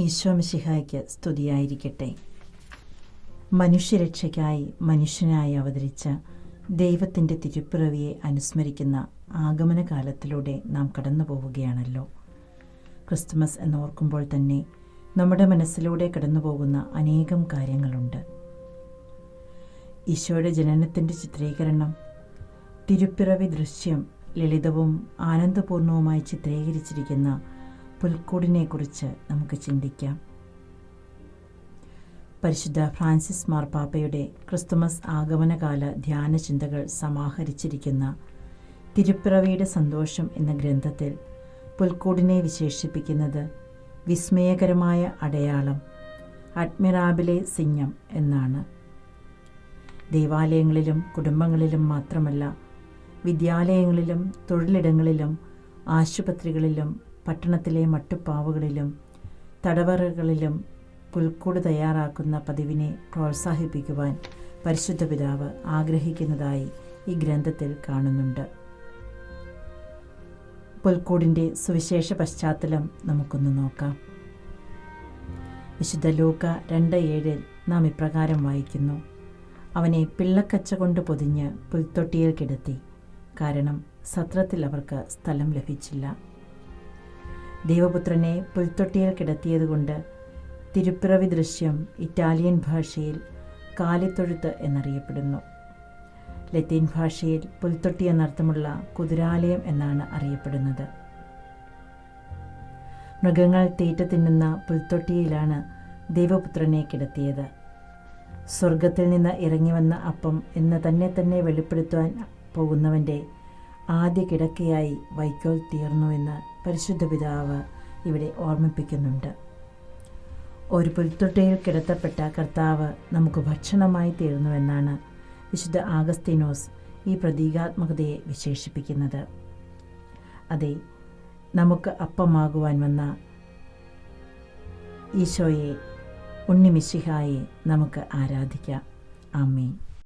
ഈശോമിശിഹായ്ക്ക് സ്തുതിയായിരിക്കട്ടെ. മനുഷ്യരക്ഷയ്ക്കായി മനുഷ്യനായി അവതരിച്ച ദൈവത്തിന്റെ തിരുപ്പിറവിയെ അനുസ്മരിക്കുന്ന ആഗമന കാലത്തിലൂടെ നാം കടന്നു പോവുകയാണല്ലോ ക്രിസ്തുമസ് എന്നോർക്കുമ്പോൾ തന്നെ നമ്മുടെ മനസ്സിലൂടെ കടന്നു പോകുന്ന അനേകം കാര്യങ്ങളുണ്ട്. ഈശോയുടെ ജനനത്തിന്റെ ചിത്രീകരണം തിരുപ്പിറവി ദൃശ്യം ലളിതവും ആനന്ദപൂർണവുമായി ചിത്രീകരിച്ചിരിക്കുന്ന പുൽക്കൂടിനെക്കുറിച്ച് നമുക്ക് ചിന്തിക്കാം. പരിശുദ്ധ ഫ്രാൻസിസ് മാർപ്പാപ്പയുടെ ക്രിസ്തുമസ് ആഗമനകാല ധ്യാന ചിന്തകൾ സമാഹരിച്ചിരിക്കുന്ന തിരുപ്പിറവിയുടെ സന്തോഷം എന്ന ഗ്രന്ഥത്തിൽ പുൽക്കൂടിനെ വിശേഷിപ്പിക്കുന്നത് വിസ്മയകരമായ അടയാളം അഡ്മിറാബിലെ സിംഹം എന്നാണ്. ദേവാലയങ്ങളിലും കുടുംബങ്ങളിലും മാത്രമല്ല വിദ്യാലയങ്ങളിലും തൊഴിലിടങ്ങളിലും ആശുപത്രികളിലും പട്ടണത്തിലെ മട്ടുപ്പാവുകളിലും തടവറകളിലും പുൽക്കൂട് തയ്യാറാക്കുന്ന പതിവിനെ പ്രോത്സാഹിപ്പിക്കുവാൻ പരിശുദ്ധ പിതാവ് ആഗ്രഹിക്കുന്നതായി ഈ ഗ്രന്ഥത്തിൽ കാണുന്നുണ്ട്. പുൽക്കൂടിന്റെ സുവിശേഷ പശ്ചാത്തലം നമുക്കൊന്ന് നോക്കാം. വിശുദ്ധ ലൂക്ക രണ്ട് ഏഴിൽ നാം ഇപ്രകാരം വായിക്കുന്നു. അവനെ പിള്ളക്കച്ച കൊണ്ട് പൊതിഞ്ഞ് പുൽത്തൊട്ടിയിൽ കിടത്തി. കാരണം സത്രത്തിൽ അവർക്ക് സ്ഥലം ലഭിച്ചില്ല. ദൈവപുത്രനെ പുൽത്തൊട്ടിയിൽ കിടത്തിയതുകൊണ്ട് തിരുപ്പിറവി ദൃശ്യം ഇറ്റാലിയൻ ഭാഷയിൽ കാലിത്തൊഴുത്ത് എന്നറിയപ്പെടുന്നു. ലത്തീൻ ഭാഷയിൽ പുൽത്തൊട്ടി എന്നർത്ഥമുള്ള കുതിരാലയം എന്നാണ് അറിയപ്പെടുന്നത്. മൃഗങ്ങൾ തീറ്റ തിന്നുന്ന പുൽത്തൊട്ടിയിലാണ് ദേവപുത്രനെ കിടത്തിയത്. സ്വർഗത്തിൽ നിന്ന് ഇറങ്ങി വന്ന അപ്പം എന്ന് തന്നെ തന്നെ വെളിപ്പെടുത്തുവാൻ പോകുന്നവന്റെ ആദ്യ കിടക്കയായി വൈക്കോൽ തീർന്നുവെന്ന് പരിശുദ്ധ പിതാവ് ഇവിടെ ഓർമ്മിപ്പിക്കുന്നുണ്ട്. ഒരു പുൽത്തൊട്ടയിൽ കിടത്തപ്പെട്ട കർത്താവ് നമുക്ക് ഭക്ഷണമായി തീർന്നുവെന്നാണ് വിശുദ്ധ ആഗസ്തീനോസ് ഈ പ്രതീകാത്മകതയെ വിശേഷിപ്പിക്കുന്നത്. അതെ നമുക്ക് അപ്പമാകുവാൻ വന്ന ഈശോയെ ഉണ്ണിമിശിഹായെ നമുക്ക് ആരാധിക്കാം. ആമേൻ.